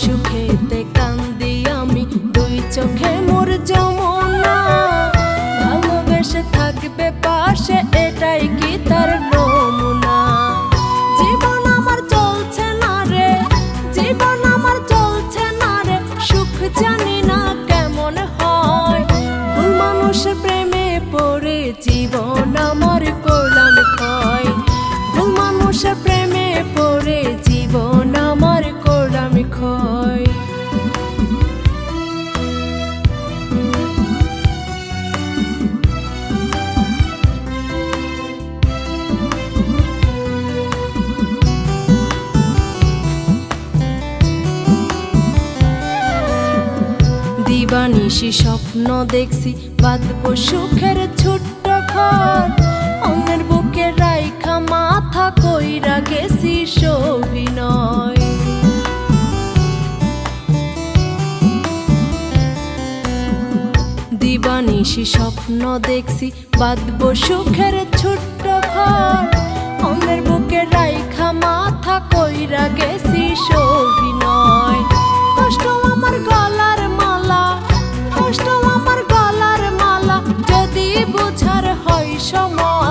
সুখেতে কান্দি আমি, দুই চোখে মোর যমুনা। ভালোবেসে থাকবে পাশে, এটাই কি তার নমুনা? জীবন আমার চলছে না রে, জীবন আমার চলছে না রে, সুখ জানি না কেমন হয়। মানুষ প্রেমে পড়ে জীবন আমার করলাম ক্ষয়। ভুল প্রেমে পড়ে দিবানিশি স্বপ্ন দেখছি। বাঁধব সুখের ছোট্ট ঘর। অন্যের বুকে রাইখা মাথা কইরা গেছি সভিনয় দিবানিশি স্বপ্ন দেখছি। বাঁধব সুখের ছোট্ট ঘর। অন্যের বুকে রাইখা মাথা কইরা গেছি সভিনয় ছাড় হয় সময়।